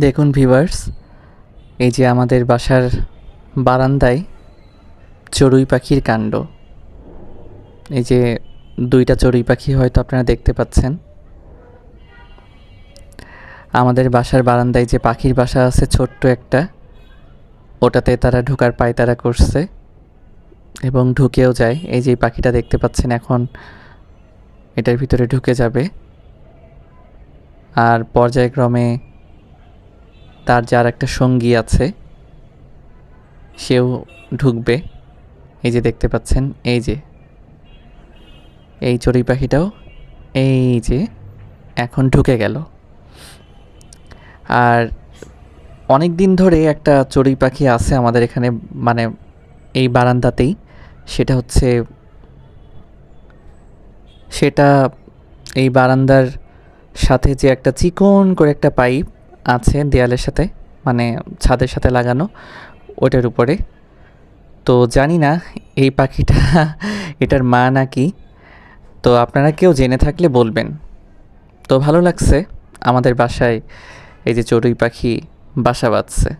দেখুন ভিভার্স এই যে আমাদের বাসার বারান্দায় চড়ুই পাখির কাণ্ড। এই যে দুইটা চড়ুই পাখি হয়তো আপনারা দেখতে পাচ্ছেন। আমাদের বাসার বারান্দায় যে পাখির বাসা আছে ছোট্ট একটা, ওটাতে তারা ঢোকার পায়তারা করছে এবং ঢুকেও যায়। এই যে পাখিটা দেখতে পাচ্ছেন এখন, এটার ভিতরে ঢুকে যাবে। আর পর্যায়ক্রমে তার যার একটা সঙ্গী আছে, সেও ঢুকবে। এই যে দেখতে পাচ্ছেন, এই যে। এই চড়ুই পাখিটাও এই যে এখন ঢুকে গেল। আর অনেক দিন ধরে একটা চড়ুই পাখি আছে আমাদের এখানে মানে এই বারান্দাতেই। সেটা হচ্ছে, সেটা এই বারান্দার সাথে যে একটা চিকন করে একটা পাইপ আছে দেয়ালের সাথে মানে ছাদের সাথে লাগানো, ওটার উপরে। তো জানি না এই পাখিটা, এটার মা নাকি। তো আপনারা কেউ জেনে থাকলে বলবেন। তো ভালো লাগছে আমাদের বাসায় এই যে চড়ুই পাখি বাসা বাঁধছে।